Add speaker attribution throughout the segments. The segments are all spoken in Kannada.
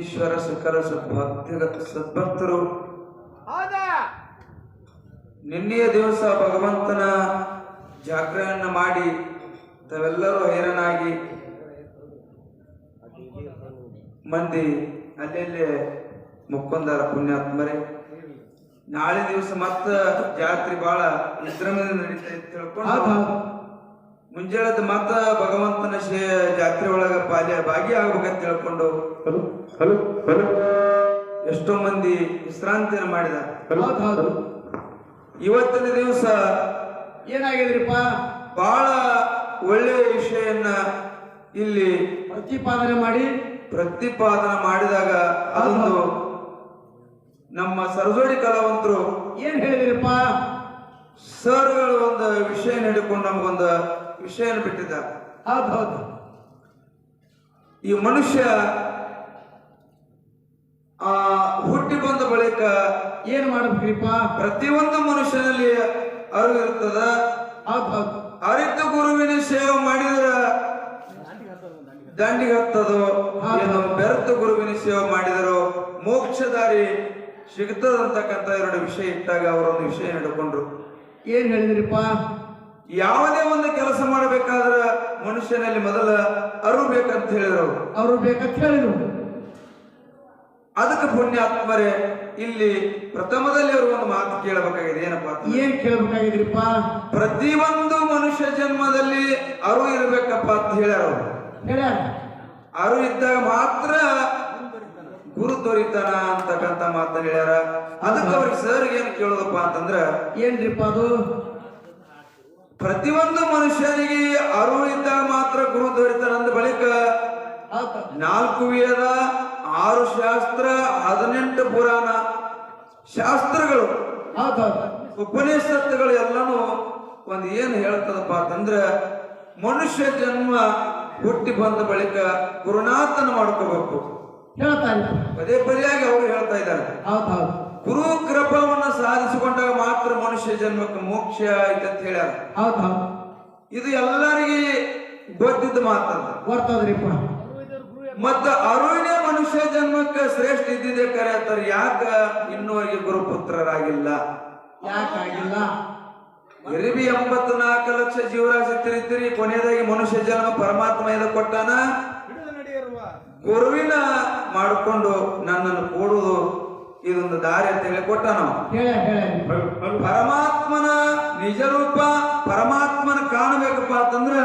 Speaker 1: ಈಶ್ವರ ಸಕಲ ಸದ್ಭಕ್ತಿಗ ಸದ್ಭಕ್ತರು. ನಿನ್ನೆಯ ದಿವಸ ಭಗವಂತನ ಜಾಗರಣೆಯನ್ನ ಮಾಡಿ ತಾವೆಲ್ಲರೂ ಹೈರಾಣಾಗಿ ಮಂದಿ ಅಲ್ಲೆಲ್ಲೇ ಮುಕ್ಕೊಂದಾರ ಪುಣ್ಯಾತ್ಮರೇ. ನಾಳೆ ದಿವಸ ಮತ್ತ ಜಾತ್ರೆ ಬಹಳ ವಿಶ್ರಮದಿಂದ ನಡೀತಾ ತಿಳ್ಕೊಂಡು ಮುಂಜಾಳದ ಮತ್ತ ಭಗವಂತನ ಶ್ರೇ ಜಾತ್ರೆ ಒಳಗ ಪಾಲ್ಯ ಭಾಗಿಯಾಗಬೇಕಂತ ತಿಳ್ಕೊಂಡು
Speaker 2: ಹಲೋ ಹಲೋ ಹಲೋ.
Speaker 1: ಎಷ್ಟೋ ಮಂದಿ ವಿಶ್ರಾಂತಿಯನ್ನು
Speaker 2: ಮಾಡಿದ ಹೌದು
Speaker 1: ಇವತ್ತಿನ ದಿವಸ
Speaker 3: ಏನಾಗಿದ್ರಿಪ್ಪ
Speaker 1: ಬಹಳ ಒಳ್ಳೆಯ ವಿಷಯನ್ನ ಇಲ್ಲಿ
Speaker 3: ಪ್ರತಿಪಾದನೆ ಮಾಡಿ.
Speaker 1: ಪ್ರತಿಪಾದನೆ ಮಾಡಿದಾಗ ಅದೊಂದು ನಮ್ಮ ಸರಜೋಡಿ ಕಲಾವಂತರು
Speaker 3: ಏನ್ ಹೇಳಿದ್ರಿಪ್ಪ?
Speaker 1: ಸರ್ಗಳು ಒಂದು ವಿಷಯ ಹಿಡಿಕೊಂಡು ನಮಗೊಂದು ವಿಷಯನ ಬಿಟ್ಟಿದ್ದಾರೆ
Speaker 3: ಹೌದು ಹೌದು.
Speaker 1: ಈ ಮನುಷ್ಯ ಆ ಹುಟ್ಟಿ ಬಂದ ಬಳಿಕ
Speaker 3: ಏನ್ ಮಾಡ್ಬೇಕ್ರಿಪ್ಪ
Speaker 1: ಪ್ರತಿಯೊಂದು ಮನುಷ್ಯನಲ್ಲಿ ಅರಿವು ಇರ್ತದ. ಅರಿತ ಗುರುವಿನ ಸೇವೆ ಮಾಡಿದ್ರ ದಂಡಿಗೆ ಹತ್ತದೋ. ಬೆರೆತು ಗುರುವಿನ ಸೇವೆ ಮಾಡಿದರೋ ಮೋಕ್ಷ ದಾರಿ ಸಿಗ್ತದಂತಕ್ಕಂತ ಎರಡು ವಿಷಯ ಇಟ್ಟಾಗ ಅವರೊಂದು ವಿಷಯ ಹಿಡ್ಕೊಂಡ್ರು.
Speaker 3: ಏನ್ ಹೇಳಿದ್ರಿಪ್ಪ?
Speaker 1: ಯಾವುದೇ ಒಂದು ಕೆಲಸ ಮಾಡಬೇಕಾದ್ರೆ ಮನುಷ್ಯನಲ್ಲಿ ಮೊದಲ ಅರು ಬೇಕಂತ ಹೇಳಿದ್ರು ಅವರು.
Speaker 3: ಅವ್ರು ಬೇಕಂತ ಹೇಳಿದ್ರು.
Speaker 1: ಅದಕ್ಕೆ ಪುಣ್ಯಾತ್ಮರೇ ಇಲ್ಲಿ ಪ್ರಥಮದಲ್ಲಿ ಅವರು ಒಂದು ಮಾತು ಕೇಳಬೇಕಾಗಿದೆ ಏನಪ್ಪಾ
Speaker 3: ಏನು ಪ್ರತಿ
Speaker 1: ಪ್ರತಿಯೊಂದು ಮನುಷ್ಯ ಜನ್ಮದಲ್ಲಿ ಅರು ಇರ್ಬೇಕಪ್ಪ ಅಂತ ಹೇಳ್ಯಾರ ಅವರು.
Speaker 3: ಹೇಳ್ಯಾರ?
Speaker 1: ಅರು ಇದ್ದಾಗ ಮಾತ್ರ ಗುರು ದೊರಿತಾನ ಅಂತಕ್ಕಂತ ಮಾತನ್ನ ಹೇಳ್ಯಾರ. ಅದಕ್ಕೆ ಅವ್ರಿಗೆ ಸರ್ ಏನ್ ಕೇಳೋದಪ್ಪ ಅಂತಂದ್ರ
Speaker 3: ಏನ್ರಿಪ್ಪ ಅದು?
Speaker 1: ಪ್ರತಿಯೊಂದು ಮನುಷ್ಯನಿಗೆ ಅರುಳಿದ್ದ ಮಾತ್ರ ಗುರು ದೊರಿತಾನ ಅಂದ ಬಳಿಕ ನಾಲ್ಕು ವೇದ ಆರು ಶಾಸ್ತ್ರ ಹದಿನೆಂಟು ಪುರಾಣ ಶಾಸ್ತ್ರಗಳು ಉಪನಿಷತ್ತುಗಳು ಎಲ್ಲಾನು ಒಂದು ಏನು ಹೇಳ್ತದಪ್ಪ ಅಂತಂದ್ರ ಮನುಷ್ಯ ಜನ್ಮ ಹುಟ್ಟಿ ಬಂದ ಬಳಿಕ ಗುರುನಾಥನ ಮಾಡ್ಕೋಬೇಕು.
Speaker 3: ಹೇಳ್ತಾರೆ
Speaker 1: ಪದೇ ಪದೇಯಾಗಿ ಅವರು ಹೇಳ್ತಾ ಇದ್ದಾರೆ. ಗುರು ಕೃಪವನ್ನ ಸಾಧಿಸಿಕೊಂಡಾಗ ಮಾತ್ರ ಮನುಷ್ಯ ಜನ್ಮಕ್ಕೆ ಮೋಕ್ಷ ಆಯ್ತು ಅಂತ ಹೇಳ್ಯಾರ.
Speaker 3: ಹೌದು ಹೌದು.
Speaker 1: ಇದು ಎಲ್ಲರಿಗೆ ಗೊತ್ತಿದ್ದ ಮಾತಂತ.
Speaker 3: ಬರ್ತದ್ರಿಪ್ಪ
Speaker 1: ಮತ್ತ ಅರುಣ್ಯ ಮನುಷ್ಯ ಜನ್ಮಕ್ಕೆ ಶ್ರೇಷ್ಠ ಇದ್ದಿದೆ ಕರೆ ಅಂತಾರೆ ಯಾಕ? ಇನ್ನುವರೆಗೆ ಗುರುಪುತ್ರರಾಗಿಲ್ಲ.
Speaker 3: ಯಾಕಾಗಿಲ್ಲ?
Speaker 1: ಎರಿಬಿ ಎಂಬತ್ ನಾಲ್ಕು ಲಕ್ಷ ಜೀವರಾಶಿ ತಿರಿತಿರಿ ಕೊನೆಯದಾಗಿ ಮನುಷ್ಯ ಜನ್ಮ ಪರಮಾತ್ಮ ಎದ ಕೊಟ್ಟಾನ? ಗುರುವಿನ ಮಾಡಿಕೊಂಡು ನನ್ನನ್ನು ಕೂಡುವುದು ಇದೊಂದು ದಾರಿ ಅಂತ ಹೇಳಿ ಕೊಟ್ಟಾನ
Speaker 2: ನಾವು
Speaker 1: ಪರಮಾತ್ಮನ ನಿಜ ರೂಪ ಪರಮಾತ್ಮನ ಕಾಣಬೇಕಪ್ಪ ಅಂತಂದ್ರ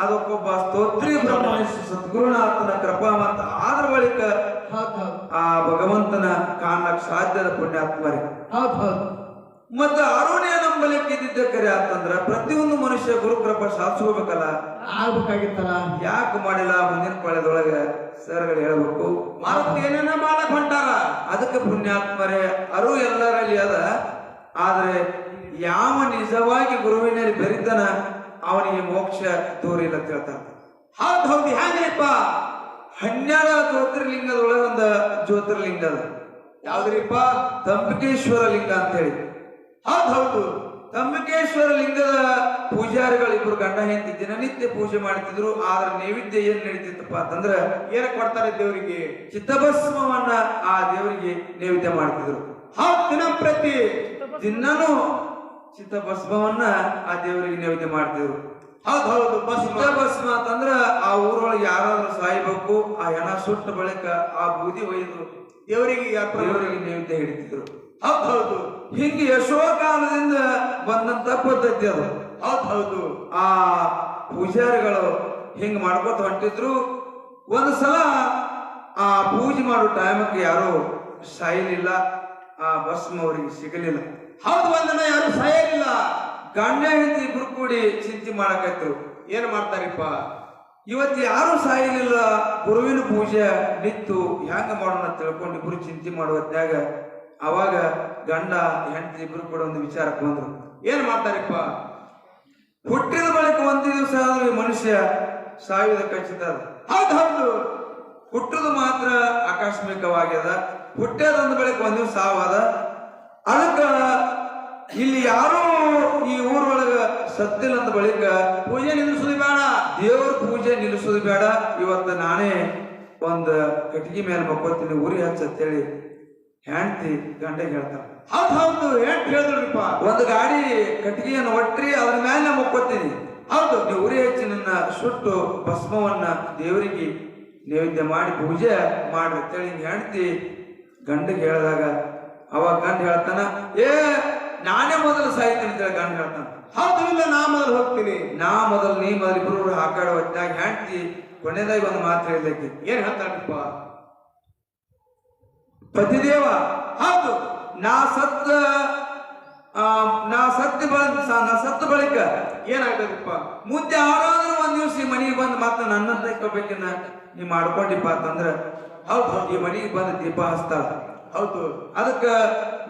Speaker 1: ಅದಕ್ಕೊಬ್ಬ ಸ್ತೋತ್ರಿ ಬ್ರಹ್ಮನಿಷ್ಠ ಸದ್ಗುರುನಾಥನ ಕೃಪಾ ಅಂತ ಆದ್ರ ಬಳಿಕ ಆ ಭಗವಂತನ ಕಾಣಕ್ ಸಾಧ್ಯದ ಪುಣ್ಯಾತ್ಮರಿ
Speaker 3: ಮತ್ತೆ ಹೌದು
Speaker 1: ಮತ್ತ ಅರುಣ್ಯ ನಂಬಲಿಕ್ಕೆ ಇದ್ದಿದ್ದ ಕರೆ ಅಂತಂದ್ರ ಪ್ರತಿಯೊಂದು ಮನುಷ್ಯ ಗುರುಕೃಪ ಸಾಧಿಸ್ಕೋಬೇಕಲ್ಲ.
Speaker 3: ಆಗ್ಬೇಕಾಗಿತ್ತಲ್ಲ.
Speaker 1: ಯಾಕೆ ಮಾಡಿಲ್ಲ ಮುಂದಿನ ಪಾಳ್ಯದೊಳಗ? ಸರ್ಗಳು ಹೇಳ್ಬೇಕು ಮಾರುತಿ ಏನೇನ ಮಾಡಕ್ ಹೊಂಟಾರ ಅದಕ್ಕೆ ಪುಣ್ಯಾತ್ಮರೇ, ಅರು ಎಲ್ಲರಲ್ಲಿ ಅದ. ಆದ್ರೆ ಯಾವ ನಿಜವಾಗಿ ಗುರುವಿನಲ್ಲಿ ಬೆರಿತನ, ಅವನಿಗೆ ಮೋಕ್ಷ ದೂರಿಲ್ಲ ಅಂತ ಹೌದು ಹೌದ್ ಹೌದು ಹ್ಯಾಂಗ್ರಿಪ್ಪ ಹನ್ನೆರಡು ಜ್ಯೋತಿರ್ಲಿಂಗದೊಳಗೆ ಒಂದು ಜ್ಯೋತಿರ್ಲಿಂಗ ಅದ. ಯಾವ್ದ್ರಿಪ್ಪ? ತಂಬಿಕೇಶ್ವರ ಲಿಂಗ ಅಂತ ಹೇಳಿ. ಹೌದ್ ಹೌದು. ತಂಬಿಕೇಶ್ವರ ಲಿಂಗದ ಪೂಜಾರಿಗಳು ಇಬ್ರು ಗಂಡ ಹೆಂಡತಿ ದಿನನಿತ್ಯ ಪೂಜೆ ಮಾಡ್ತಿದ್ರು ಆದ್ರೆ ನೈವೇದ್ಯ ಏನ್ ನಡೀತಿತ್ತಪ್ಪ ಅಂತಂದ್ರ ಏನ ಕೊಡ್ತಾರೆ ದೇವರಿಗೆ ಚಿತ್ತಭಸ್ಮವನ್ನ ಆ ದೇವರಿಗೆ ನೈವೇದ್ಯ ಮಾಡ್ತಿದ್ರು. ಹೌದ್ ದಿನ ಪ್ರತಿ ದಿನಾನು ಚಿತ್ತಭಸ್ಮವನ್ನ ಆ ದೇವರಿಗೆ ನೈವೇದ್ಯ ಮಾಡ್ತಿದ್ರು. ಹೌದು ಹೌದು ಚಿತ್ತಭಸ್ಮ ಅಂತಂದ್ರ ಆ ಊರೊಳಗೆ ಯಾರಾದ್ರೂ ಸಾಯ್ಬೇಕು ಆ ಹೆಣ ಸುಟ್ಟ ಬಳಿಕ ಆ ಬೂದಿ ಒಯ್ದು ದೇವರಿಗೆ ದೇವರಿಗೆ ನೈವೇದ್ಯ ಹಿಡಿತಿದ್ರು. ಹೌದ್. ಹಿಂಗೆ ಯಶೋ ಕಾಲದಿಂದ ಬಂದಂತ ಪದ್ಧತಿ ಅದು. ಅದ್ ಹೌದು. ಆ ಪೂಜಾರಿಗಳು ಹಿಂಗ್ ಮಾಡ್ಕೊತ ಹೊಂಟಿದ್ರು. ಒಂದು ಸಲ ಆ ಪೂಜೆ ಮಾಡೋ ಟೈಮಕ್ಕೆ ಯಾರು ಸಾಯಲಿಲ್ಲ. ಆ ಭಸ್ಮ ಸಿಗಲಿಲ್ಲ. ಹೌದು ಒಂದನ ಯಾರು ಸಾಯಲಿಲ್ಲ. ಗಂಡ ಹೆಂಡತಿ ಇಬ್ರು ಕೂಡಿ ಚಿಂತೆ ಮಾಡಕತ್ರು. ಏನ್ ಮಾಡ್ತಾರಿಪ್ಪ? ಇವತ್ತು ಯಾರು ಸಾಯಲಿಲ್ಲ. ಗುರುವಿನ ಪೂಜೆ ನಿತ್ತು ಹ್ಯಾಂಗ ಮಾಡೋಣ ತಿಳ್ಕೊಂಡು ಇಬ್ರು ಚಿಂತೆ ಮಾಡುವ ಹೊತ್ನ್ಯಾಗ ಅವಾಗ ಗಂಡ ಹೆಂಡತಿ ಇಬ್ರು ಕೂಡ ಒಂದು ವಿಚಾರಕ್ಕೆ ಬಂದ್ರು. ಏನ್ ಮಾಡ್ತಾರಪ್ಪ? ಹುಟ್ಟಿದ ಬಳಿಕ ಒಂದು ದಿವಸ ಆದ್ರೂ ಮನುಷ್ಯ ಸಾಯುವುದ ಖಚಿತ. ಹೌದು ಹೌದು. ಹುಟ್ಟುದು ಮಾತ್ರ ಆಕಸ್ಮಿಕವಾಗ್ಯದ. ಹುಟ್ಟೇದಂದ ಬಳಿಕ ಒಂದು ದಿವಸ ಸಾವದ ಅದಕ್ಕ ಇಲ್ಲಿ ಯಾರು ಈ ಊರೊಳಗ ಸತ್ತಿಲ್ಲ ಅಂದ ಬಳಿಕ ಪೂಜೆ ನಿಲ್ಲಿಸೋದು ಬೇಡ. ದೇವ್ರ ಪೂಜೆ ನಿಲ್ಲಿಸೋದು ಬೇಡ. ಇವತ್ತು ನಾನೇ ಒಂದು ಕಟ್ಟಿಗೆ ಮೇಲೆ ಮಕ್ಕೋತೀನಿ, ಉರಿ ಹಚ್ಚತ್ತೇಳಿ ಹೆಂಡತಿ ಗಂಡ ಹೇಳ್ತಾರ.
Speaker 3: ಹೌದು ಹೌದು ಏನ್ ಹೇಳಿದ್ರಪ್ಪ.
Speaker 1: ಒಂದು ಗಾಡಿ ಕಟ್ಟಿಗೆಯನ್ನು ಒಟ್ರಿ ಅದ್ರ ಮೇಲೆ ನಾ ಮಕ್ಕೋತೀನಿ. ಹೌದು. ನೀವು ಉರಿ ಹಚ್ಚಿ ನನ್ನ ಸುಟ್ಟು ಭಸ್ಮವನ್ನ ದೇವರಿಗೆ ನೈವೇದ್ಯ ಮಾಡಿ ಪೂಜೆ ಮಾಡಿ ಅಂತೇಳಿ ಹಿಂಗೆ ಹೆಂಡತಿ ಗಂಡಗೆ ಹೇಳಿದಾಗ ಅವಾಗ ಗಂಡ ಹೇಳ್ತಾನ ಏ ನಾನೇ ಮೊದಲು ಸಾಯ್ತೀನಿ ಅಂತೇಳಿ ಗಂಡ ಹೇಳ್ತಾನ.
Speaker 3: ಹೌದು ಇಲ್ಲ ನಾ ಮೊದಲು ಹೋಗ್ತೀನಿ.
Speaker 1: ನಾ ಮೊದಲು ನೀ ಮೊದಲು ಇಬ್ಬರು ಹಾಕಾಡೋ ಹೊತ್ತಾಗ ಹೆಂಡತಿ ಕೊನೆದಾಗಿ ಒಂದು ಮಾತು ಹೇಳಿದಕ್ಕೆ
Speaker 3: ಏನ್ ಹೇಳ್ತಾರಪ್ಪ
Speaker 1: ಪತಿದೇವ
Speaker 3: ಹೌದು.
Speaker 1: ನಾ ಸತ್ತ ಆ, ನಾ ಸತ್ತ ನಾ ಸತ್ತ ಬಳಿಕ
Speaker 3: ಏನಾಗ್ಬೇಕಪ್ಪ?
Speaker 1: ಮುಂದೆ ಯಾರಾದ್ರೂ ಒಂದ್ ದಿವ್ಸ ಈ ಮನೆಗೆ ಬಂದು ಮತ್ತೆ ನನ್ನ ತಗೋಬೇಕನ್ನ ನೀ ಮಾಡ್ಕೊಂಡಿಪ್ಪ ಅಂತಂದ್ರ ಹೌದು ಈ ಮನೆಗೆ ಬಂದು ದೀಪ ಹಚ್ತಾಳ.
Speaker 3: ಹೌದು.
Speaker 1: ಅದಕ್ಕ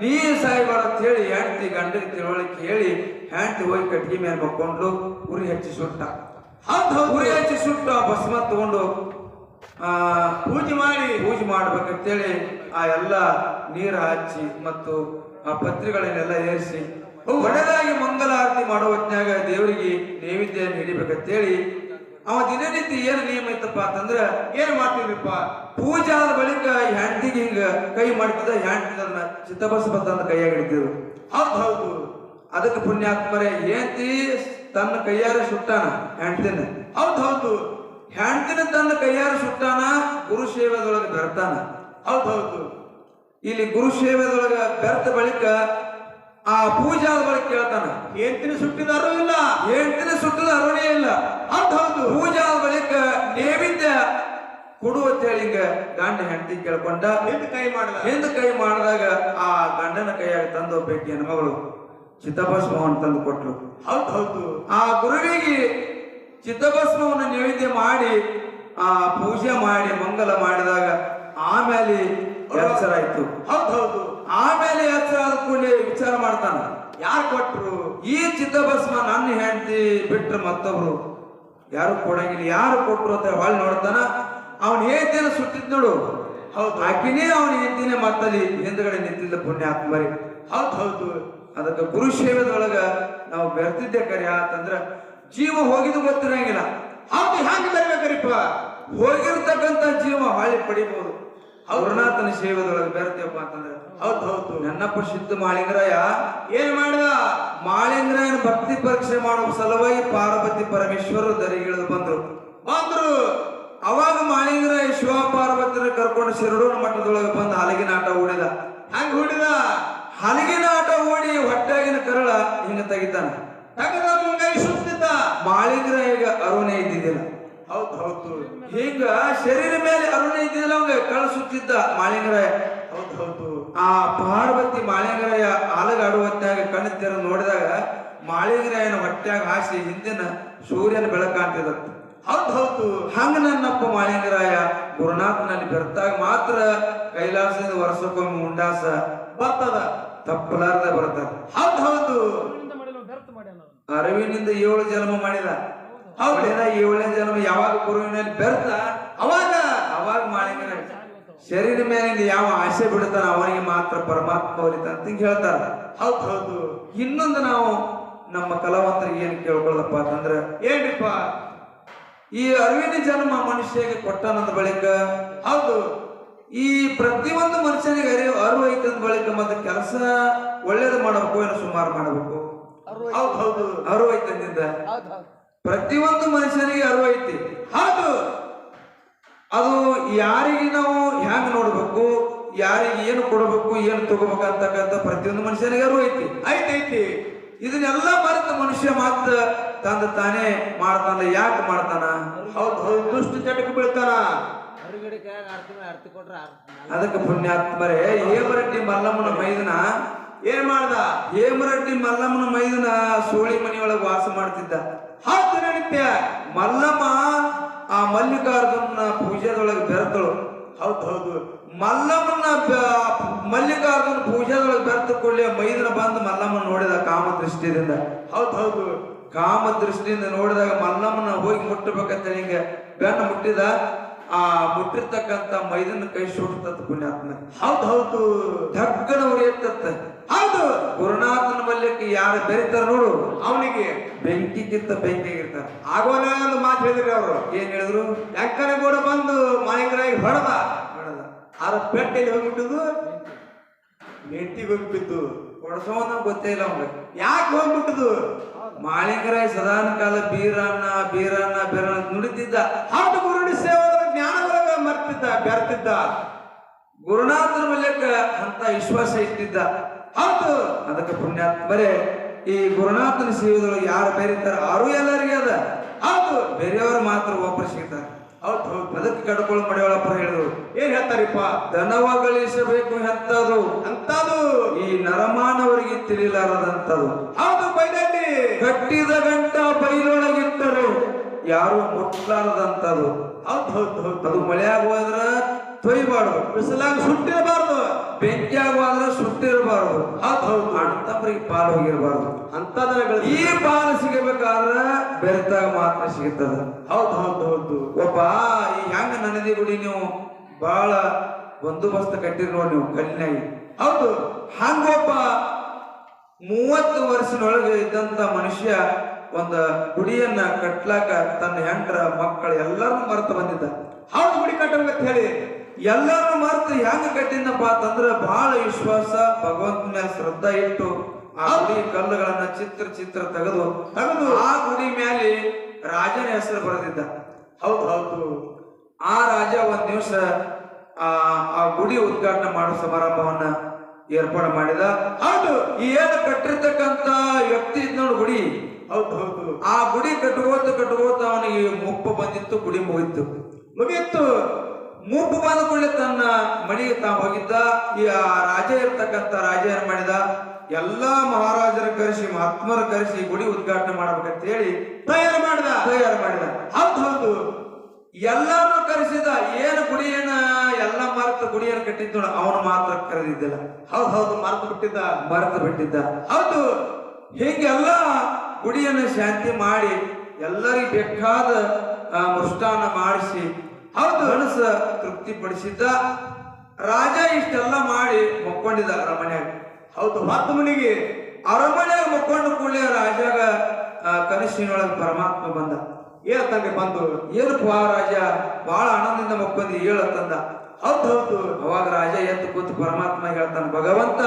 Speaker 1: ನೀ ಸಾಯಿಬಾರ ಅಂತ ಹೇಳಿ ಹೆಂಡತಿ ಗಂಡನ ತಿಳುವಳಿಕೆ ಹೇಳಿ ಹೆಂಡತಿ ಹೋಗಿ ಕಟ್ಟಿಗೆ ಮೇಲೆ ಮಕ್ಕೊಂಡು ಉರಿ ಹಚ್ಚಿ ಸುಟ್ಟ.
Speaker 3: ಹೌದು
Speaker 1: ಉರಿ ಹಚ್ಚಿ ಸುಟ್ಟು ಆ ಭಸ್ಮ ತಗೊಂಡು ಆ
Speaker 3: ಪೂಜೆ ಮಾಡಿ
Speaker 1: ಪೂಜೆ ಮಾಡ್ಬೇಕಂತೇಳಿ ಆ ಎಲ್ಲ ನೀರು ಹಚ್ಚಿ ಮತ್ತು ಆ ಪತ್ರಿಗಳನ್ನೆಲ್ಲ ಏರಿಸಿ ಒಳ್ಳೆದಾಗಿ ಮಂಗಲಾರತಿ ಮಾಡೋ ಹೊತ್ನ್ಯಾಗ ದೇವರಿಗೆ ನೈವೇದ್ಯ ಹಿಡಿಬೇಕಂತೇಳಿ ಅವ ದಿನನಿತ್ಯ ಏನು ನಿಯಮ ಇತ್ತಪ್ಪ ಅಂತಂದ್ರ,
Speaker 3: ಏನ್ ಮಾಡ್ತೀವಿಪ್ಪ
Speaker 1: ಪೂಜಾ ಆದ ಬಳಿಕ ಹೆಂಡತಿಗೆ ಹಿಂಗ ಕೈ ಮಾಡ್ತಿದ್ದ ಹ್ಯಾಂಡಿನ ಅದನ್ನ ಅಂತ ಕೈಯಾಗ ಹಿಡಿದ್ರು
Speaker 3: ಹೌದು ಹೌದು.
Speaker 1: ಅದಕ್ಕೆ ಪುಣ್ಯಾತ್ಮರೇ ಹೆಂಡತಿ ತನ್ನ ಕೈಯಾರ ಸುಟ್ಟಾನ ಹೆಂಡತಿನ
Speaker 3: ಹೌದು ಹೌದು.
Speaker 1: ಹೆಂಡತಿನ ತನ್ನ ಕೈಯಾರ ಸುಟ್ಟಾನ ಗುರು ಸೇವೆದೊಳಗೆ ಬೆರ್ತಾನ?
Speaker 3: ಹೌದು ಹೌದು
Speaker 1: ಇಲ್ಲಿ ಗುರು ಸೇವೆದೊಳಗ ಬೆರ್ತ ಬಳಿಕ ಆ ಪೂಜಾ ಬಳಿಕ ಕೇಳ್ತಾನ.
Speaker 3: ಸುಟ್ಟಿದ ಸುಟ್ಟಿದಾರು ಇಲ್ಲ.
Speaker 1: ಏಂತಿನ ಸುಟ್ಟಿದ ಅರುಣೇ ಇಲ್ಲ.
Speaker 3: ಅಂತ ಹೌದು.
Speaker 1: ಪೂಜಾ ಬಳಿಕ ನೈವೇದ್ಯ ಕೊಡು ಅಂತ ಹೇಳಿ ಹಿಂಗ ಗಂಡ ಹೆಂಡತಿ ಕೇಳ್ಕೊಂಡ.
Speaker 3: ನಿಂತು ಕೈ ಮಾಡ
Speaker 1: ಹಿಂದ ಕೈ ಮಾಡಿದಾಗ ಆ ಗಂಡನ ಕೈಯಾಗ ತಂದು ಒಬ್ಬಾಕಿ ಮಗಳು? ಚಿತ್ತಭಸ್ಮವನ್ನು ತಂದು ಕೊಟ್ಟರು
Speaker 3: ಹೌದು ಹೌದು.
Speaker 1: ಆ ಗುರುವಿಗೆ ಚಿತ್ತಭಸ್ಮವನ್ನು ನೈವೇದ್ಯ ಮಾಡಿ ಆ ಪೂಜೆ ಮಾಡಿ ಮಂಗಲ ಮಾಡಿದಾಗ ಆಮೇಲೆ ಎಚ್ಚರ ಆಯ್ತು
Speaker 3: ಹೌದು ಹೌದು.
Speaker 1: ಆಮೇಲೆ ಎಚ್ಚರ ಆದ ಕೂಡಲೇ ವಿಚಾರ ಮಾಡ್ತಾನ.
Speaker 3: ಯಾರು ಕೊಟ್ರು?
Speaker 1: ಈ ಚಿತ್ತಭಸ್ಮ ನನ್ನ ಹೆಂಡತಿ ಬಿಟ್ರು ಮತ್ತೊಬ್ರು. ಯಾರು ಕೊಡಂಗಿಲ್ಲ. ಯಾರು ಕೊಟ್ರು ಅಂತ ಹೊಳ್ಳಿ ನೋಡ್ತಾನ. ಅವನ್ ಹೇಳ್ತೇನೆ ಸುಟ್ಟಿದ್ ನೋಡು.
Speaker 3: ಹೌದು.
Speaker 1: ಆಕಿನೇ ಅವನ ಹೆಂಡತಿನೇ ಮತ್ತಲ್ಲಿ ಹಿಂದ್ಗಡೆ ನಿಂತಿದ್ದ ಪುಣ್ಯ ಆತ್ಮರಿ
Speaker 3: ಹೌದು ಹೌದು.
Speaker 1: ಅದಕ್ಕೆ ಗುರು ಸೇವೆದೊಳಗ ನಾವು ಬೆರ್ತಿದ್ದೆ ಕರೆ ಅಂತಂದ್ರ ಜೀವ ಹೋಗಿದ್ದು ಗೊತ್ತಿರಂಗಿಲ್ಲ.
Speaker 3: ಹೌದು ಹ್ಯಾಂಗ ಬರ್ಬೇಕರಿಪ್ಪ?
Speaker 1: ಹೋಗಿರ್ತಕ್ಕಂಥ ಜೀವ ಹಾಳಿ ಪಡಿಬಹುದು. ಗುರುನಾಥನ ಸೇವೆದೊಳಗೆ ಬೇರ್ತೇವಪ್ಪ ಅಂತಂದ್ರೆ,
Speaker 3: ಹೌದು ಹೌದು.
Speaker 1: ನನ್ನಪ್ಪ ಸಿದ್ಧ ಮಾಳಿಂಗರಾಯ
Speaker 3: ಏನ್ ಮಾಡಿದ?
Speaker 1: ಮಾಳಿಂಗರಾಯನ ಭಕ್ತಿ ಪರೀಕ್ಷೆ ಮಾಡೋ ಸಲುವಾಗಿ ಪಾರ್ವತಿ ಪರಮೇಶ್ವರರು ದರಿಗಿಳಿದು ಬಂದ್ರು.
Speaker 3: ಬಂದ್ರು.
Speaker 1: ಅವಾಗ ಮಾಳಿಂಗರಾಯ ಶಿವ ಪಾರ್ವತಿನ ಕರ್ಕೊಂಡು ಶಿರಡೂರು ಮಠದೊಳಗೆ ಬಂದು ಹಲಗಿನ ಆಟ ಓಡಿದ
Speaker 3: ಹಂಗ ಹುಡಿದ?
Speaker 1: ಹಲಗಿನ ಆಟ ಓಡಿ ಹೊಟ್ಟಾಗಿನ ಕರಳ ಹಿಂಗ ತೆಗಿತಾನ.
Speaker 3: ತಗದ ಮುಂಗೈ ಸುತ್ತಿದ್ದ
Speaker 1: ಮಾಳಿಂಗರಾಯಿಗ ಅರುಣೆ ಇದ್ದಿದ್ದಿಲ್ಲ.
Speaker 3: ಹೌದು ಹೌದು.
Speaker 1: ಹಿಂಗ ಶರೀರ ಮೇಲೆ ಅರುಣ ಇದ್ದಿದ್ದಿಲ್ಲ ಅವಂಗ ಕಳಿಸುತ್ತಿದ್ದ ಮಾಳಿಂಗರಾಯ
Speaker 3: ಹೌದು ಹೌದು.
Speaker 1: ಆ ಪಾರ್ವತಿ ಮಾಳಿಂಗರಾಯ ಆಲಗಾಡುವ ಕಣ್ತಿರ ಕಣ್ಣು ತೆರೆದು ನೋಡಿದಾಗ ಮಾಳಿಂಗರಾಯನ ಹೊಟ್ಟ್ಯಾಗ ಹಾಸಿ ಹಿಂದಿನ ಸೂರ್ಯನ ಬೆಳಕು ಕಾಣ್ತಿದತ್ತ
Speaker 3: ಹೌದು ಹೌದು.
Speaker 1: ಹಂಗ ನನ್ನಪ್ಪ ಮಾಳಿಂಗರಾಯ ಗುರುನಾಥನಲ್ಲಿ ಬೆರ್ತಾಗ ಮಾತ್ರ ಕೈಲಾಸದಿಂದ ವರ್ಷಕ್ಕೊಮ್ಮೆ ಉಂಡಾಸ
Speaker 3: ಬರ್ತದ.
Speaker 1: ತಪ್ಪಲಾರ್ದ ಬರ್ತದ
Speaker 3: ಹೌದು ಹೌದು.
Speaker 1: ಅರವಿನಿಂದ ಏಳು ಜನ್ಮ ಮಾಡಿದ. ಅವಳಿನ ಏಳನೇ ಜನ್ಮ ಯಾವಾಗ ಗುರುವಿನಲ್ಲಿ ಬೆರ್ತ?
Speaker 3: ಅವಾಗ
Speaker 1: ಅವಾಗ ಮಾಡಿದ್ರೆ ಶರೀರ ಮೇಲೆ ಯಾವ ಆಸೆ ಬಿಡ್ತಾನ ಅವನಿಗೆ ಮಾತ್ರ ಪರಮಾತ್ಮ ಅಂತ ಹೇಳ್ತಾರ.
Speaker 3: ಹೌದು ಹೌದು.
Speaker 1: ಇನ್ನೊಂದು ನಾವು ನಮ್ಮ ಕಲಾವಂತರಿಗೆ ಏನ್ ಕೇಳ್ಕೊಳ್ಳಪ್ಪ ಅಂತಂದ್ರೆ
Speaker 3: ಏನ್ರಿಪ್ಪ
Speaker 1: ಈ ಅರಿವಿನ ಜನ್ಮ ಮನುಷ್ಯಗೆ ಕೊಟ್ಟನಂದ ಬಳಿಕ
Speaker 3: ಹೌದು.
Speaker 1: ಈ ಪ್ರತಿಯೊಂದು ಮನುಷ್ಯನಿಗೆ ಅರಿವು ಅರಿವು ಐತಂದ ಬಳಿಕ ಮತ್ತೆ ಕೆಲಸ ಒಳ್ಳೇದು ಮಾಡಬೇಕು ಏನು ಸುಮಾರು ಮಾಡಬೇಕು.
Speaker 3: ಹೌದು ಹೌದು.
Speaker 1: ಅರಿವು ಐತಂದಿಂದ ಪ್ರತಿಯೊಂದು ಮನುಷ್ಯನಿಗೆ ಅರಿವು ಐತಿ.
Speaker 3: ಹೌದು.
Speaker 1: ಅದು ಯಾರಿಗೆ ನಾವು ಹ್ಯಾಂಗ ನೋಡ್ಬೇಕು ಯಾರಿಗೆ ಏನು ಕೊಡಬೇಕು ಏನು ತಗೋಬೇಕು ಅಂತಕ್ಕಂಥ ಪ್ರತಿಯೊಂದು ಮನುಷ್ಯನಿಗೆ ಅರಿವು ಐತಿ.
Speaker 3: ಐತೈತಿ
Speaker 1: ಇದನ್ನೆಲ್ಲ ಮರೆತ ಮನುಷ್ಯ ಮಾತ್ರ ತಂದ ತಾನೇ ಮಾಡ್ತಾನ ಯಾಕೆ ಮಾಡ್ತಾನ?
Speaker 3: ಹೌದು ಹೌದು. ದುಷ್ಟ ಚಟಕ್ಕೆ ಬೀಳ್ತಾನ.
Speaker 1: ಅದಕ್ಕೆ ಪುಣ್ಯಾತ್ಮರೇ ಹೇಮರೆಡ್ಡಿ ಮಲ್ಲಮ್ಮನ ಮೈದನ
Speaker 3: ಏನ್ ಮಾಡ್ದ?
Speaker 1: ಹೇಮರೆಡ್ಡಿ ಮಲ್ಲಮ್ಮನ ಮೈದನ ಸೋಳಿ ಮನೆಯೊಳಗೆ ವಾಸ ಮಾಡ್ತಿದ್ದ. ಮಲ್ಲಮ್ಮ ಆ ಮಲ್ಲಿಕಾರ್ಜುನ ಪೂಜೆದೊಳಗೆ ಬೆರೆತಳು.
Speaker 3: ಹೌದು ಹೌದು.
Speaker 1: ಮಲ್ಲಮ್ಮನ ಮಲ್ಲಿಕಾರ್ಜುನ ಪೂಜೆದೊಳಗೆ ಬೆರೆತ ಕೊಳ್ಳಿ ಮೈದನ ಬಂದು ಮಲ್ಲಮ್ಮನ ನೋಡಿದ ಕಾಮ ದೃಷ್ಟಿಯಿಂದ
Speaker 3: ಹೌದು ಹೌದು.
Speaker 1: ಕಾಮ ದೃಷ್ಟಿಯಿಂದ ನೋಡಿದಾಗ ಮಲ್ಲಮ್ಮನ ಹೋಗಿ ಮುಟ್ಟಬೇಕಂತ ಹಿಂಗೆ ಬೆನ್ನ ಮುಟ್ಟಿದ? ಆ ಮುಟ್ಟಿರ್ತಕ್ಕಂಥ ಮೈದನ ಕೈ ಸುಟ್ಟತ್ತ ಪುಣ್ಯಾತ್ಮ.
Speaker 3: ಹೌದು ಹೌದು.
Speaker 1: ಧಕ್ಕನ ಉರಿಯತ್ತತ್ತ
Speaker 3: ಹೌದು.
Speaker 1: ಗುರುನಾಥನ ಬಲ್ಯಕ್ಕೆ ಯಾರು ಬೆರಿತಾರ ನೋಡು,
Speaker 3: ಅವನಿಗೆ
Speaker 1: ಬೆಂಕಿ ಕಿತ್ತ ಬೆಂಕಿ ಆಗಿರ್ತಾರ
Speaker 3: ಆಗೋನ ಒಂದು ಮಾತು ಹೇಳಿದ್ರಿ ಅವರು.
Speaker 1: ಏನ್ ಹೇಳಿದ್ರು?
Speaker 3: ಕೂಡ ಬಂದು ಮಾಣಿಕರಾಗಿ ಹೊಡೆದ
Speaker 1: ಹೊಡೆದ
Speaker 3: ಆರ ಪೆಟ್ಟೆಲ್ಲಿ ಹೋಗ್ಬಿಟ್ಟದು ನೆಟ್ಟಿಗೆ ಹೋಗ್ಬಿಟ್ಟು
Speaker 1: ಹೊಡ್ಸೋನ ಗೊತ್ತೇ ಇಲ್ಲ ಅವ್ರಿಗೆ
Speaker 3: ಯಾಕೆ ಹೋಗ್ಬಿಟ್ಟದು
Speaker 1: ಮಾಳಿಕರಾಯ ಸದಾನ ಕಾಲ ಬೀರಣ್ಣ ಬೀರಣ್ಣ ಬೀರಣ್ಣ ನುಡಿತಿದ್ದ.
Speaker 3: ಹೌದು ಗುರುಡಿ ಜ್ಞಾನ ಒಳಗ ಮರ್ತಿದ್ದ ಬೆರ್ತಿದ್ದ
Speaker 1: ಗುರುನಾಥರ ಬಲ್ಯಕ್ಕ ಅಂತ ವಿಶ್ವಾಸ ಇಟ್ಟಿದ್ದ.
Speaker 3: ಹೌದು
Speaker 1: ಅದಕ್ಕೆ ಪುಣ್ಯಾತ್ಮರೇ ಈ ಗುರುನಾಥನ ಸೇವೆದೊಳಗೆ ಯಾರು ಬೇರಿದ್ದಾರೆ ಆರು ಎಲ್ಲರಿಗೆ ಅದ.
Speaker 3: ಹೌದು
Speaker 1: ಬೇರೆಯವರು ಮಾತ್ರ ಒಬ್ಬರು ಸಿಗ್ತಾರೆ.
Speaker 3: ಹೌದು
Speaker 1: ಅದಕ್ಕೆ ಕಡ್ಕೊಳ್ಳೋ ಮಡಿಯೊಳಪ್ಪರ ಹೇಳಿದ್ರು.
Speaker 3: ಏನ್ ಹೇಳ್ತಾರಿಪ್ಪ?
Speaker 1: ದನವ ಗಳಿಸಬೇಕು ಎಂತದು?
Speaker 3: ಅಂತದು
Speaker 1: ಈ ನರಮಾನವರಿಗೆ ತಿಳಿಲಾರದಂತದು.
Speaker 3: ಹೌದು ಬೈದಲ್ಲಿ
Speaker 1: ಕಟ್ಟಿದ ಗಂಟ ಬೈಲೊಳಗಿಟ್ಟರು. ಯಾರು ಮುಟ್ಲಾರದಂತದು
Speaker 3: ಹೌದು ಹೌದು
Speaker 1: ಅದು ಮಳೆಯಾಗ ಹೋದ್ರೆ ತೊಯ್ಬಾರ್ದು.
Speaker 3: ಬಿಸಿಲಾಗ ಸುಟ್ಟಿರಬಾರ್ದು.
Speaker 1: ಬೆಂಕಿ ಹೋದ್ರೆ ಸುಟ್ಟಿರಬಾರ್ದು.
Speaker 3: ಹೌದು ಹೌದು.
Speaker 1: ಅಣ್ಣತಮ್ಮರಿಗೆ ಪಾಲು ಹೋಗಿರಬಾರ್ದು.
Speaker 3: ಅಂತದನ
Speaker 1: ಈ ಪಾಲು ಸಿಗಬೇಕಾದ್ರೆ ಬೆರೆತಾಗ ಮಾತ್ರ ಸಿಗುತ್ತದ
Speaker 3: ಹೌದು ಹೌದು ಹೌದು.
Speaker 1: ಒಬ್ಬ, ಈ ಹೆಂಗ ನನದಿ ಗುಡಿ ನೀವು? ಬಹಳ ಬಂದೋಬಸ್ತ್ ಕಟ್ಟಿರಿ ನೋಡಿ ನೀವು ಕಲ್ಲಿನಾಗಿ.
Speaker 3: ಹೌದು.
Speaker 1: ಹಂಗೊಬ್ಬ ಮೂವತ್ತು ವರ್ಷದೊಳಗೆ ಇದ್ದಂತ ಮನುಷ್ಯ ಒಂದ ಗುಡಿಯನ್ನ ಕಟ್ಲಾಕ ತನ್ನ ಹೆಂಡ್ರ ಮಕ್ಕಳು ಎಲ್ಲರೂ ಮರೆತು ಬಂದಿದ್ದ.
Speaker 3: ಹೌದು ಗುಡಿ ಕಟ್ಟಬೇಕಂತ ಹೇಳಿ.
Speaker 1: ಎಲ್ಲರೂ ಮರೆತು ಹೆಂಗ ಕಟ್ಟಿದ್ನಪ್ಪ ಅಂತಂದ್ರ ಬಹಳ ವಿಶ್ವಾಸ ಭಗವಂತ ಮೇಲೆ ಶ್ರದ್ಧಾ ಇಟ್ಟು ಆ ಗುಡಿ ಕಲ್ಲುಗಳನ್ನ ಚಿತ್ರ ಚಿತ್ರ ತೆಗೆದು
Speaker 3: ತೆಗೆದು.
Speaker 1: ಆ ಗುಡಿ ಮೇಲೆ ರಾಜನ ಹೆಸರು ಬರೆದಿದ್ದ.
Speaker 3: ಹೌದು ಹೌದು.
Speaker 1: ಆ ರಾಜ ಒಂದ್ ದಿವಸ ಆ ಆ ಗುಡಿ ಉದ್ಘಾಟನೆ ಮಾಡೋ ಸಮಾರಂಭವನ್ನ ಏರ್ಪಾಡು ಮಾಡಿದ.
Speaker 3: ಹೌದು.
Speaker 1: ಈ ಏನು ಕಟ್ಟಿರ್ತಕ್ಕಂತ ವ್ಯಕ್ತಿ ಇದ್ ನೋಡು ಗುಡಿ. ಆ ಗುಡಿ ಕಟ್ಟುಕೋತ ಕಟ್ಟುಕೋತ ಅವನಿಗೆ ಮುಪ್ಪು ಬಂದಿತ್ತು ಗುಡಿ ಮುಗಿತ್ತು
Speaker 3: ಮುಗಿತ್ತು
Speaker 1: ಮುಪ್ಪು ಬಂದ ಕೂಡಲೇ ತನ್ನ ಮನೆಗೆ ತಾ ಹೋಗಿದ್ದ. ಈ ಆ ರಾಜ ಇರ್ತಕ್ಕಂಥ ರಾಜ ಏನ್ ಮಾಡಿದ? ಎಲ್ಲಾ ಮಹಾರಾಜರ ಕರೆಸಿ ಮಹಾತ್ಮರ ಕರೆಸಿ ಗುಡಿ ಉದ್ಘಾಟನೆ ಮಾಡ್ಬೇಕಂತ ಹೇಳಿ
Speaker 3: ತಯಾರು ಮಾಡಿದ.
Speaker 1: ತಯಾರು ಮಾಡಿದ.
Speaker 3: ಹೌದು ಹೌದು.
Speaker 1: ಎಲ್ಲಾನು ಕರೆಸಿದ. ಏನು ಗುಡಿಯನ್ನ ಎಲ್ಲ ಮರೆತು ಗುಡಿಯನ್ನು ಕಟ್ಟಿದ್ದು ಅವನು ಮಾತ್ರ ಕರೆದಿದ್ದಿಲ್ಲ.
Speaker 3: ಹೌದು ಹೌದು ಮರ್ತು ಬಿಟ್ಟಿದ್ದ.
Speaker 1: ಮರೆತು ಬಿಟ್ಟಿದ್ದ.
Speaker 3: ಹೌದು.
Speaker 1: ಹೀಗೆಲ್ಲ ಗುಡಿಯನ್ನು ಶಾಂತಿ ಮಾಡಿ ಎಲ್ಲರಿಗೆ ಬೇಕಾದ ಮೃಷ್ಟಾನ ಮಾಡಿಸಿ
Speaker 3: ಹೌದು
Speaker 1: ಮನಸ್ಸ ತೃಪ್ತಿಪಡಿಸಿದ್ದ ರಾಜ ಇಷ್ಟೆಲ್ಲ ಮಾಡಿ ಮಕ್ಕೊಂಡಿದ್ದ ಅರಮನೆಯಾಗ.
Speaker 3: ಹೌದು, ಹತ್ತು ಅರಮನೆ
Speaker 1: ಅರಮನೆಯಾಗ ಮಕ್ಕೊಂಡು ಕೂಡಲೇ ರಾಜಾಗ ಕನಸಿನೊಳಗೆ ಪರಮಾತ್ಮ ಬಂದ.
Speaker 3: ಹೇಳ್ತಾನೆ ಬಂದು,
Speaker 1: ಏನಪ್ಪ ರಾಜ ಬಹಳ ಆನಂದದಿಂದ ಮಕ್ಕೊಂದು ಹೇಳತ್ತಂದ
Speaker 3: ಹೌದು ಹೌದು,
Speaker 1: ಅವಾಗ ರಾಜ ಎದ್ದು ಕೂತು ಪರಮಾತ್ಮ ಹೇಳ್ತಾನೆ, ಭಗವಂತ,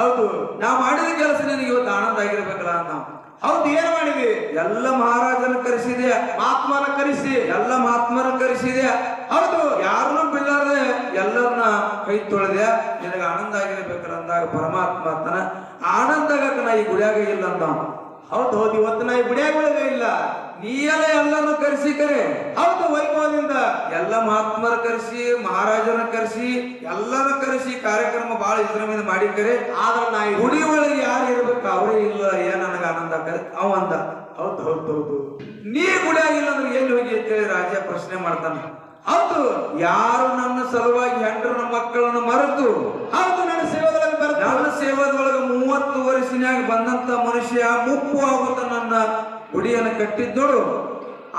Speaker 3: ಹೌದು,
Speaker 1: ನಾ ಮಾಡಿದ ಕೆಲಸ ನಿನಗೆ ಇವತ್ತು ಆನಂದ ಆಗಿರ್ಬೇಕಲ್ಲ ನಾವು.
Speaker 3: ಹೌದು ಏನು ಮಾಡಿದ್ವಿ
Speaker 1: ಎಲ್ಲ ಮಹಾರಾಜನ ಕರೆಸಿದೆ.
Speaker 3: ಮಹಾತ್ಮನ ಕರೆಸಿ.
Speaker 1: ಎಲ್ಲ ಮಹಾತ್ಮನ ಕರೆಸಿದೆ.
Speaker 3: ಹೌದು.
Speaker 1: ಯಾರನ್ನು ಬಿಲ್ಲಾರ್ದೆ ಎಲ್ಲರನ್ನ ಕೈ ತೊಳೆದೆ. ನಿನಗೆ ಆನಂದ ಆಗಿರ್ಬೇಕಂದಾಗ ಅಂದಾಗ ಪರಮಾತ್ಮ ಆತನ. ಆನಂದ ಆಗಕ್ಕೆ ನಾ ಈ ಗುಡಿಯಾಗ ಇಲ್ಲ ಅಂತ.
Speaker 3: ಹೌದು ಹೌದು ಇವತ್ತು ನಾ ಬಿಡಿಯಾಗೊಳಗೆ ಇಲ್ಲ.
Speaker 1: ನೀ ಎಲ್ಲ ಎಲ್ಲರನ್ನು ಕರೆಸಿ ಕರೆ.
Speaker 3: ಹೌದು ವೈಭವದಿಂದ.
Speaker 1: ಎಲ್ಲ ಮಹಾತ್ಮರ ಕರೆಸಿ ಮಹಾರಾಜನ ಕರೆಸಿ ಎಲ್ಲರ ಕರೆಸಿ ಕಾರ್ಯಕ್ರಮ ಬಹಳ ವಿಜೃಂಭಣೆ ಮಾಡಿ ಕರೆ.
Speaker 3: ಆದ್ರ ನಾ
Speaker 1: ಗುಡಿ ಒಳಗೆ ಯಾರು ಇರ್ಬೇಕು ಅವರೇ ಇಲ್ಲ ಏನ್ ನನಗ ಆನಂದ ಅವ ಅಂದ
Speaker 3: ಹೌದು ಹೌದು ಹೌದು.
Speaker 1: ನೀ ಗುಡಿ ಆಗಿಲ್ಲ ಅಂದ್ರೆ ಎಲ್ಲಿ ಹೋಗಿ ಅಂತೇಳಿ ರಾಜ ಪ್ರಶ್ನೆ ಮಾಡ್ತಾನೆ.
Speaker 3: ಹೌದು
Speaker 1: ಯಾರು ನನ್ನ ಸಲುವಾಗಿ ಹೆಂಡ್ರನ ಮಕ್ಕಳನ್ನು ಮರೆತು
Speaker 3: ಹೌದು ನನ್ನ ಬರ್ತ
Speaker 1: ನನ್ನ ಸೇವಾದೊಳಗ ಮೂವತ್ತು ವರ್ಷನ್ಯಾಗ ಬಂದಂತ ಮನುಷ್ಯ ಮುಪ್ಪು ಆಗುತ್ತ ನನ್ನ ಗುಡಿಯನ್ನು ಕಟ್ಟಿದ್ದಳು.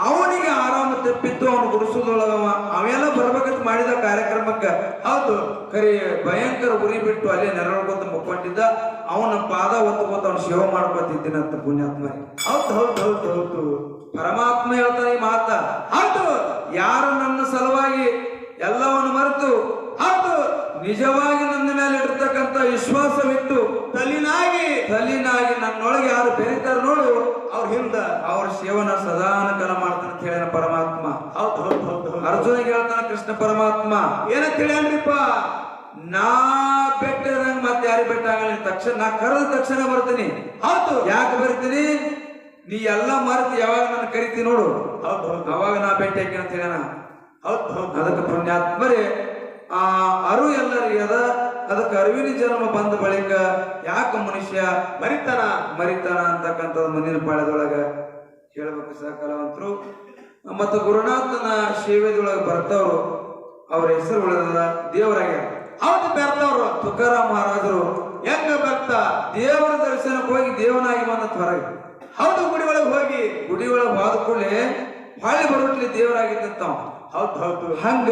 Speaker 1: ಅವನಿಗೆ ಆರಾಮ ತಪ್ಪಿತ್ತು ಅವನು ಗುಡಿಸೋದೊಳಗ ಅವ, ಅವೆಲ್ಲ ಬರ್ಬೇಕಂತ ಮಾಡಿದ ಕಾರ್ಯಕ್ರಮಕ್ಕೆ. ಹೌದು, ಕರಿ ಭಯಂಕರ ಉರಿ ಬಿಟ್ಟು ಅಲ್ಲೇ ನೆರಳ್ಕೊತ ಮುಕ್ಕೊಂಡಿದ್ದ. ಅವನ ಪಾದ ಒತ್ತುಕೊತ ಅವನು ಸೇವೆ ಮಾಡ್ಕೊತಿದ್ದೀನಂತ ಪುಣ್ಯಾತ್ಮ
Speaker 3: ಹೌದು ಹೌದು ಹೌದು ಹೌದು.
Speaker 1: ಪರಮಾತ್ಮ ಹೇಳ್ತಾನೆ ಈ ಮಾತ.
Speaker 3: ಹೌದು,
Speaker 1: ಯಾರು ನನ್ನ ಸಲುವಾಗಿ ಎಲ್ಲವನ್ನು ಮರೆತು
Speaker 3: ಹೌದು
Speaker 1: ನಿಜವಾಗಿ ನನ್ನ ಮೇಲೆ ಇರ್ತಕ್ಕಂಥ ವಿಶ್ವಾಸವಿಟ್ಟು
Speaker 3: ತಲಿನಾಗಿ
Speaker 1: ತಲಿನಾಗಿ ನನ್ನೊಳಗೆ ಯಾರು ಬೆರೀತಾರ ನೋಡು
Speaker 3: ಅವ್ರ ಹಿಂದ
Speaker 1: ಅವ್ರ ಸೇವನ ಸದಾನಕಲ ಮಾಡ್ತಾನೆ ಅಂತ ಹೇಳಿದ ಪರಮಾತ್ಮ.
Speaker 3: ಹೌದು ಹೌದು ಹೌದು ಹೌದು.
Speaker 1: ಅರ್ಜುನಿಗೆ ಹೇಳ್ತಾನೆ ಕೃಷ್ಣ ಪರಮಾತ್ಮ.
Speaker 3: ಏನಂತ ಹೇಳ್ಯಾನ್ರಿಪ್ಪ
Speaker 1: ನಾ ಬೆಟ್ಟದಂಗ ಮತ್ತೆ ಯಾರು ಬೆಟ್ಟ ಆಗಲಿ ತಕ್ಷಣ ನಾ ಕರೆದ ತಕ್ಷಣ ಬರ್ತೀನಿ.
Speaker 3: ಹೌದು.
Speaker 1: ಯಾಕೆ ಬರ್ತೀನಿ? ನೀ ಎಲ್ಲ ಮರೆತು ಯಾವಾಗ ನನ್ನ ಕರಿತಿ ನೋಡು.
Speaker 3: ಹೌದು ಹೌದು.
Speaker 1: ಅವಾಗ ನಾ ಭೇಟಿ ಹಾಕಿ ಅಂತ ಹೇಳ್ಯಾನ.
Speaker 3: ಹೌದು ಹೌದು.
Speaker 1: ಅದಕ್ಕೆ ಪುಣ್ಯಾತ್ಮರೇ ಆ ಅರು ಎಲ್ಲರಿಗೆ ಅದ. ಅದಕ್ಕೆ ಅರಿವಿನ ಜನ್ಮ ಬಂದ ಬಳಿಕ ಯಾಕ ಮನುಷ್ಯ
Speaker 3: ಮರಿತಾನ
Speaker 1: ಮರಿತಾನ ಅಂತಕ್ಕಂಥದ್ದು ಮುಂದಿನ ಪಾಳ್ಯದೊಳಗ ಹೇಳ್ಬೇಕು ಸಹ ಕಲಾವಂತರು ಮತ್ತು ಗುರುನಾಥನ ಸೇವೆದೊಳಗೆ ಬರ್ತವ್ರು, ಅವ್ರ ಹೆಸರು ಉಳಿದ ದೇವರಾಗ್ಯಾರ
Speaker 3: ಹೌದು ಬೆರ್ತವ್ರು
Speaker 1: ತುಕಾರಾಮ್ ಮಹಾರಾಜರು.
Speaker 3: ಹೆಂಗ ಬರ್ತ?
Speaker 1: ದೇವರ ದರ್ಶನಕ್ಕೆ ಹೋಗಿ ದೇವನಾಗಿ ಬಂದ ಹೊರಗೆ
Speaker 3: ಹೌದು, ಗುಡಿ ಒಳಗೆ ಹೋಗಿ,
Speaker 1: ಗುಡಿ ಒಳಗೆ ಹೋದ ಕೂಡಲೇ ಹಳ್ಳಿ ಬರುಟ್ಲಿ ದೇವರಾಗಿದ್ದಂತ.
Speaker 3: ಹೌದು ಹೌದು.
Speaker 1: ಹಂಗ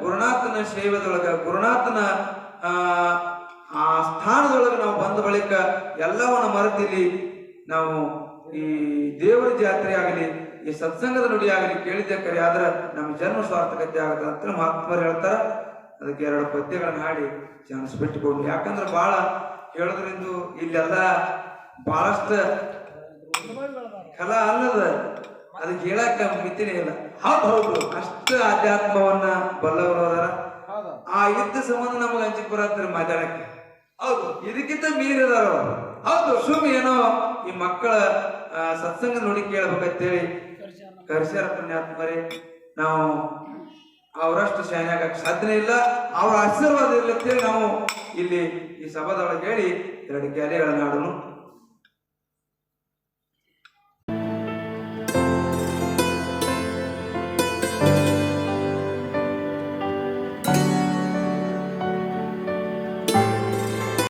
Speaker 1: ಗುರುನಾಥನ ಶೈವದೊಳಗ ಗುರುನಾಥನ, ಆ ಸ್ಥಾನದೊಳಗ ನಾವು ಬಂದ ಬಳಿಕ ಎಲ್ಲವನ್ನ ಮರೆತಿಲ್ಲಿ ನಾವು ಈ ದೇವರ ಜಾತ್ರೆ ಆಗಲಿ, ಈ ಸತ್ಸಂಗದ ನುಡಿ ಆಗಲಿ ಕೇಳಿದ್ದೆ ಕರೆ, ಆದ್ರ ನಮ್ಮ ಜನ್ಮ ಸ್ವಾರ್ಥಕತೆ ಆಗದ ಅಂತ ಮಹಾತ್ಮರು ಹೇಳ್ತಾರ. ಅದಕ್ಕೆ ಎರಡು ಪದ್ಯಗಳನ್ನ ಹಾಡಿ ಚಾನ್ಸ್ ಬಿಟ್ಟುಕೊಂಡು ಯಾಕಂದ್ರೆ ಬಹಳ ಹೇಳೋದ್ರಿಂದ ಇಲ್ಲೆಲ್ಲ ಬಹಳಷ್ಟು ಕಲಾ ಅಲ್ಲದ ಅದಕ್ಕೆ ಹೇಳಕ್ಕ ಮಿತಿನೇ ಇಲ್ಲ.
Speaker 3: ಹೌದು ಹೌದು.
Speaker 1: ಅಷ್ಟು ಆಧ್ಯಾತ್ಮವನ್ನ ಬಲ್ಲವರು ಅದಾರ.
Speaker 4: ಹೌದು.
Speaker 1: ಆ ಯುದ್ಧ ಸಂಬಂಧ ನಮಗೆ ಅಂಜಿಕ್ ಬರತ್ತಾರೆ ಮಾತಾಡಕ್ಕೆ
Speaker 3: ಹೌದು.
Speaker 1: ಇದಕ್ಕಿಂತ ಮೀರಿದಾರ.
Speaker 3: ಹೌದು.
Speaker 1: ಸುಮ್ ಏನೋ ಈ ಮಕ್ಕಳ ಸತ್ಸಂಗ ನೋಡಿ ಕೇಳ್ಬೇಕಂತೇಳಿ ಕರ್ಸ್ಯಾರ ಪುಣ್ಯಾತ್ಮರೇ ನಾವು ಅವರಷ್ಟು ಆಗಕ್ಕೆ ಸಾಧ್ಯನೇ ಇಲ್ಲ. ಅವರ ಆಶೀರ್ವಾದ ಇಲ್ಲ ಅಂತೇಳಿ ನಾವು ಇಲ್ಲಿ ಈ ಸಭಾದೊಳಗೆ ಹೇಳಿ ಎರಡು ಗ್ಯಾಲಿಗಳನ್ನ ಆಡೋನು